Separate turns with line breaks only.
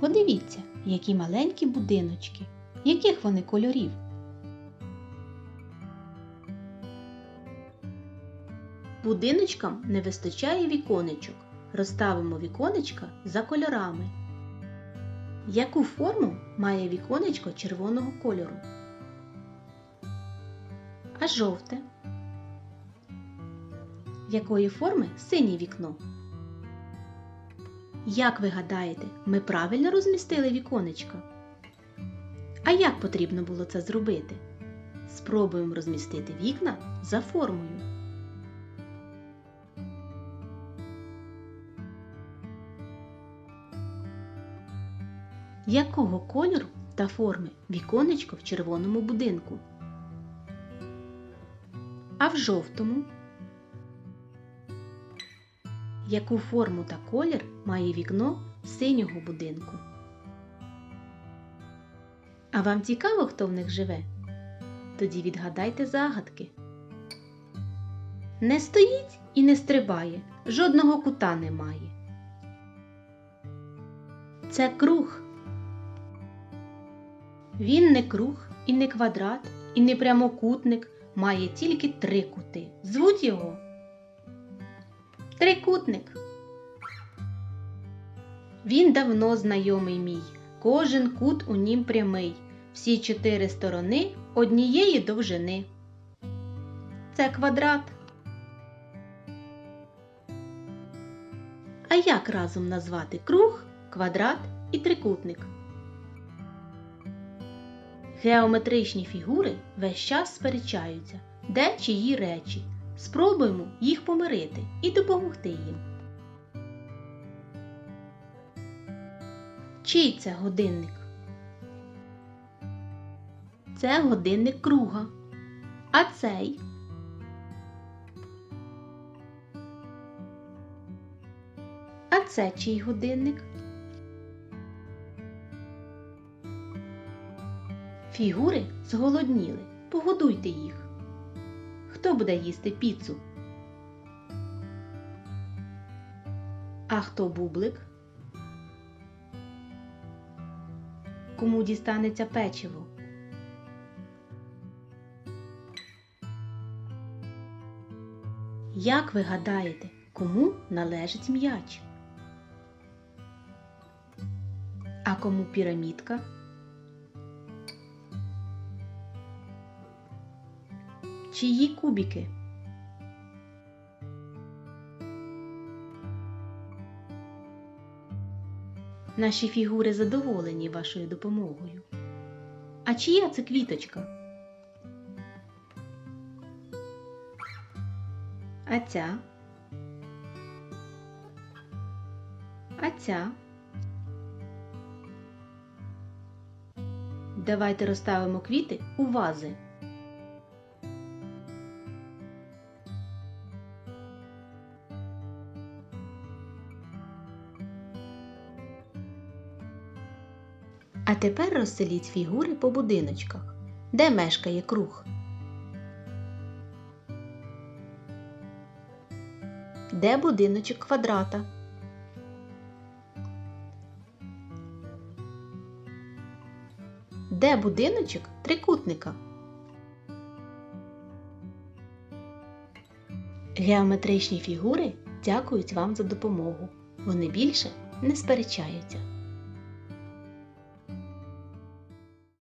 Подивіться, які маленькі будиночки, яких вони кольорів. Будиночкам не вистачає віконечок. Розставимо віконечка за кольорами. Яку форму має віконечко червоного кольору? А жовте? Якої форми синє вікно? Як ви гадаєте, ми правильно розмістили віконечко? А як потрібно було це зробити? Спробуємо розмістити вікна за формою. Якого кольору та форми віконечко в червоному будинку? А в жовтому? Яку форму та колір має вікно синього будинку? А вам цікаво, хто в них живе? Тоді відгадайте загадки. Не стоїть і не стрибає, жодного кута немає. Це круг. Він не круг і не квадрат, і не прямокутник, має тільки три кути. Звуть його Трикутник. Він давно знайомий мій, кожен кут у нім прямий, всі чотири сторони однієї довжини. Це квадрат. А як разом назвати круг, квадрат і трикутник? Геометричні фігури весь час сперечаються, де чиї речі. Спробуємо їх помирити і допомогти їм. Чий це годинник? Це годинник круга. А цей? А це чий годинник? Фігури зголодніли. Погодуйте їх. Хто буде їсти піцу? А хто бублик? Кому дістанеться печиво? Як ви гадаєте, кому належить м'яч? А кому пірамідка? Чиї кубики? Наші фігури задоволені вашою допомогою. А чия це квіточка? А ця? А ця? Давайте розставимо квіти у вази. А тепер розселіть фігури по будиночках. Де мешкає круг? Де будиночок квадрата? Де будиночок трикутника? Геометричні фігури дякують вам за допомогу. Вони більше не сперечаються.